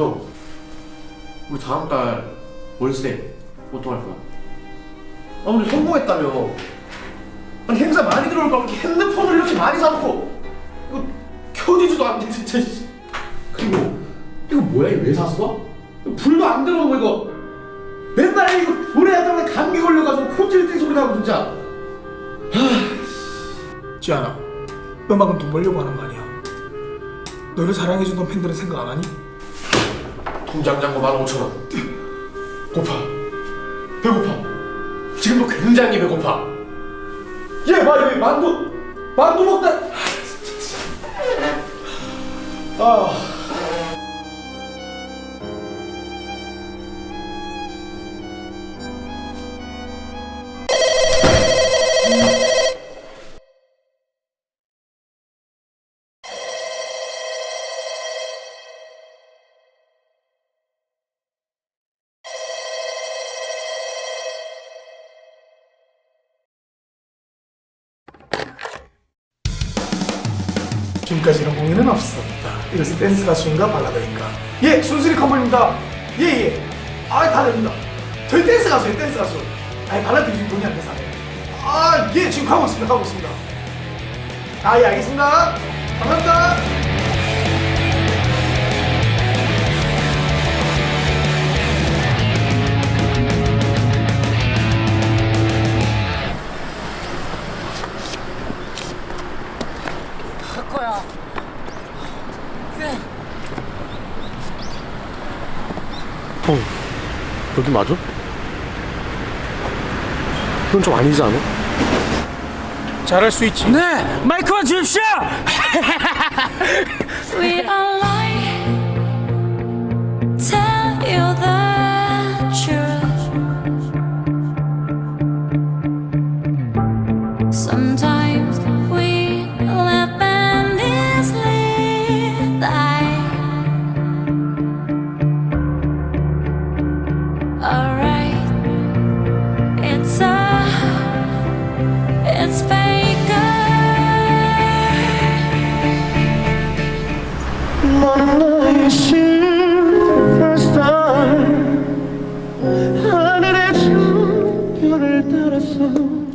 형, 우리 다음 달 월세 어떡할 거야? 아, 오늘 성공했다며. 아니 행사 많이 들어올 거면 핸드폰을 이렇게 많이 사놓고 이거 켜지지도 않는데 진짜. 씨. 그리고 이거 뭐야? 이거 왜 샀어? 이거 불도 안 들어오고 이거 맨날 이거 노래하다가 감기 걸려가지고 때 소리 나고 진짜. 지안아 음악은 돈 벌려고 하는 거 아니야 너를 사랑해주던 팬들은 생각 안 하니? 통장 잔고 만 오천 원. 고파. 배고파. 지금도 굉장히 배고파. 얘 봐, 여기 만두, 만두 먹다. 아. 지금까지 이런 공연은 없었다. 이것이 댄스 가수인가 발라드인가 예 순수리 컴퍼니입니다. 예 예. 아 다 됩니다. 저희 댄스 가수예요 댄스 가수. 아니 발라드 지금 돈이 안 돼서 아예 지금 가고 있습니다 가고 있습니다. 아 예 알겠습니다. 감사합니다 형, 여기 맞아? 이건 좀 아니지 않아? 잘할 수 있지 네, 마이크만 주십시오. We are lying. Tell you the truth. Sometimes coração.